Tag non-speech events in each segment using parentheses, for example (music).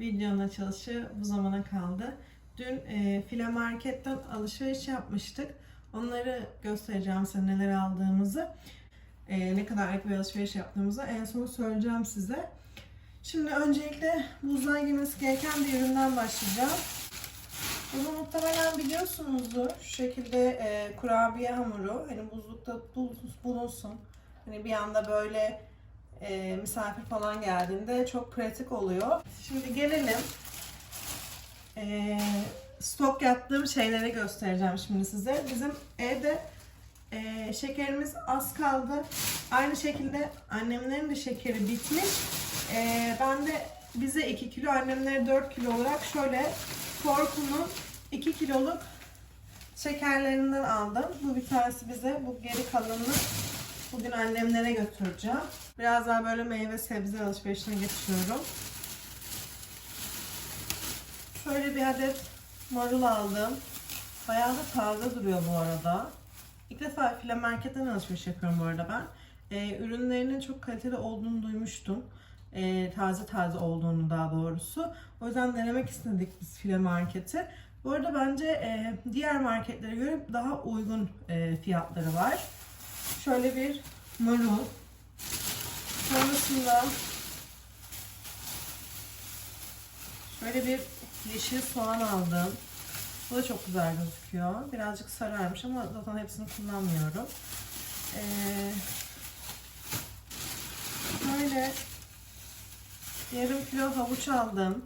videonun açılışı bu zamana kaldı. Dün e, file marketten alışveriş yapmıştık. Onları göstereceğim size neler aldığımızı. E, ne kadar bir alışveriş yaptığımızı en son söyleyeceğim size. Şimdi öncelikle buzluğa girmesi gereken bir üründen başlayacağım. Bunu muhtemelen biliyorsunuzdur. Şu şekilde e, kurabiye hamuru. Hani buzlukta bul- bulunsun. Hani bir anda böyle e, misafir falan geldiğinde çok pratik oluyor. Şimdi gelelim. E, stok yaptığım şeyleri göstereceğim şimdi size. Bizim evde e, şekerimiz az kaldı. Aynı şekilde annemlerin de şekeri bitmiş. E, ben de bize 2 kilo, annemlere 4 kilo olarak şöyle Korku'nun 2 kiloluk şekerlerinden aldım. Bu bir tanesi bize, bu geri kalanını bugün annemlere götüreceğim. Biraz daha böyle meyve sebze alışverişine geçiyorum. Şöyle bir adet marul aldım. Bayağı da taze duruyor bu arada. İlk defa file marketten alışveriş yapıyorum bu arada ben. Ee, ürünlerinin çok kaliteli olduğunu duymuştum. Ee, taze taze olduğunu daha doğrusu. O yüzden denemek istedik biz file marketi. Bu arada bence e, diğer marketlere göre daha uygun e, fiyatları var. Şöyle bir marul. Sonrasında şöyle bir yeşil soğan aldım. Bu da çok güzel gözüküyor. Birazcık sararmış ama zaten hepsini kullanmıyorum. Ee, böyle yarım kilo havuç aldım.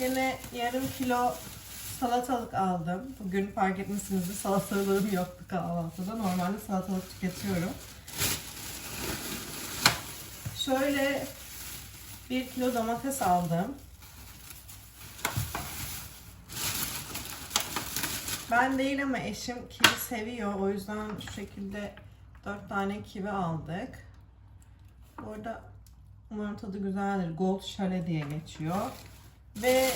Yine yarım kilo salatalık aldım. Bugün fark etmişsinizdir salatalığım yoktu kahvaltıda. Normalde salatalık tüketiyorum. Şöyle bir kilo domates aldım. Ben değil ama eşim kivi seviyor. O yüzden şu şekilde 4 tane kivi aldık. Bu arada umarım tadı güzeldir. Gold Chalet diye geçiyor. Ve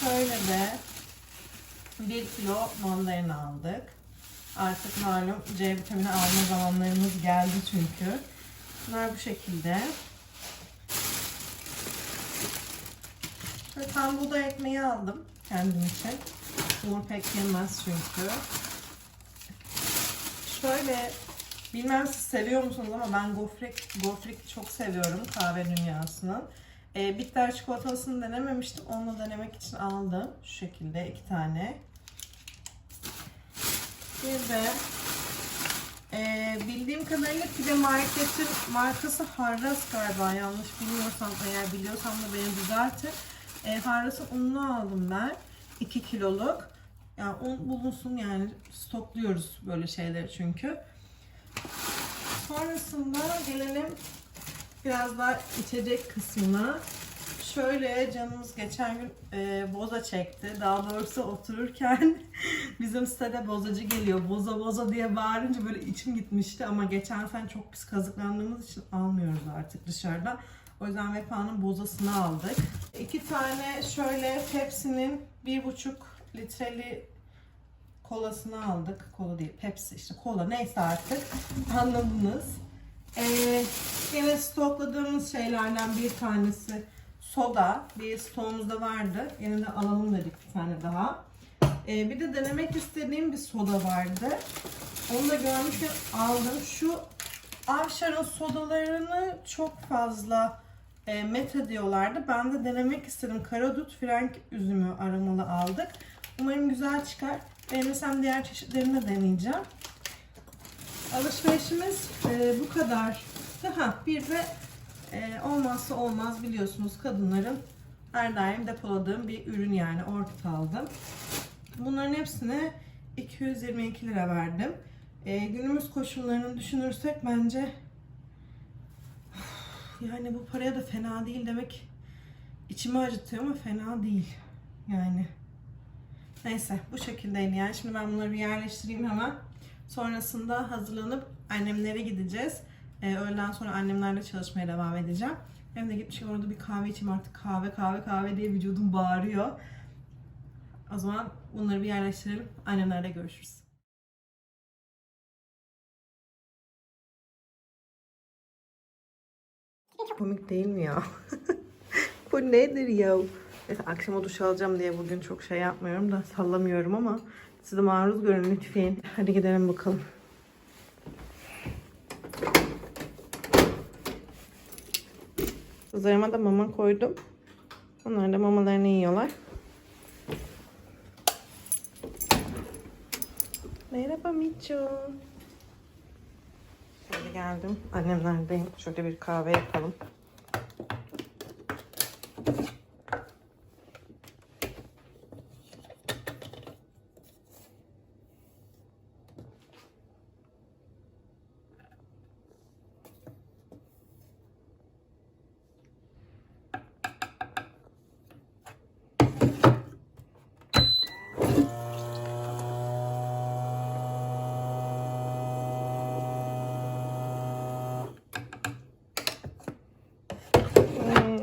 şöyle de 1 kilo mandalina aldık. Artık malum C vitamini alma zamanlarımız geldi çünkü. Bunlar bu şekilde. Ve tam buğday ekmeği aldım kendim için. Umur pek yemez çünkü. Şöyle bilmem siz seviyor musunuz ama ben gofrik, gofrik çok seviyorum kahve dünyasının. E, bitter çikolatasını denememiştim. Onu denemek için aldım. Şu şekilde iki tane. Bir de e, bildiğim kadarıyla Pide Market'in markası Harras galiba. Yanlış bilmiyorsam eğer biliyorsam da beni düzeltin. E, Harras'ın ununu aldım ben. 2 kiloluk. Yani un bulunsun yani stokluyoruz böyle şeyleri çünkü. Sonrasında gelelim biraz daha içecek kısmına. Şöyle canımız geçen gün e, boza çekti. Daha doğrusu otururken (laughs) bizim sitede bozacı geliyor. Boza boza diye bağırınca böyle içim gitmişti ama geçen sene çok pis kazıklandığımız için almıyoruz artık dışarıda. O yüzden Vefa'nın bozasını aldık. İki tane şöyle Pepsi'nin bir buçuk litreli kolasını aldık. Kola değil, Pepsi işte kola neyse artık anladınız. Ee, yine stokladığımız şeylerden bir tanesi soda. Bir stoğumuzda vardı. Yine de alalım dedik bir tane daha. Ee, bir de denemek istediğim bir soda vardı. Onu da görmüşken aldım. Şu Avşar'ın sodalarını çok fazla e, meta diyorlardı. Ben de denemek istedim. Karadut Frank üzümü aromalı aldık. Umarım güzel çıkar. Beğenirsem diğer çeşitlerini de deneyeceğim. Alışverişimiz e, bu kadar. Ha, bir de e, olmazsa olmaz biliyorsunuz kadınların her daim depoladığım bir ürün yani orkut aldım. Bunların hepsine 222 lira verdim. E, günümüz koşullarını düşünürsek bence yani bu paraya da fena değil demek içimi acıtıyor ama fena değil. Yani neyse bu şekildeydi yani. Şimdi ben bunları bir yerleştireyim hemen. Sonrasında hazırlanıp annemlere gideceğiz. Ee, öğleden sonra annemlerle çalışmaya devam edeceğim. Hem de gitmişim orada bir kahve içeyim artık kahve kahve kahve diye vücudum bağırıyor. O zaman bunları bir yerleştirelim. Annemlerle görüşürüz. Komik değil mi ya? (laughs) Bu nedir ya? Neyse akşama duş alacağım diye bugün çok şey yapmıyorum da sallamıyorum ama siz maruz görün lütfen. Hadi gidelim bakalım. Kızlarıma da mama koydum. Onlar da mamalarını yiyorlar. Merhaba Miço. Şöyle geldim. Annemlerdeyim. Şöyle bir kahve yapalım.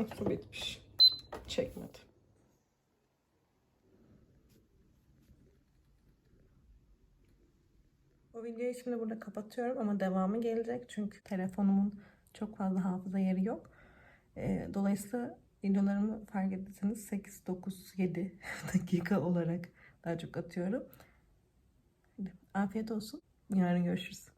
Su bitmiş. Çekmedi. Bu videoyu şimdi burada kapatıyorum ama devamı gelecek çünkü telefonumun çok fazla hafıza yeri yok. Ee, dolayısıyla videolarımı fark ettiyseniz 8, 9, 7 dakika olarak daha çok atıyorum. Afiyet olsun. Yarın görüşürüz.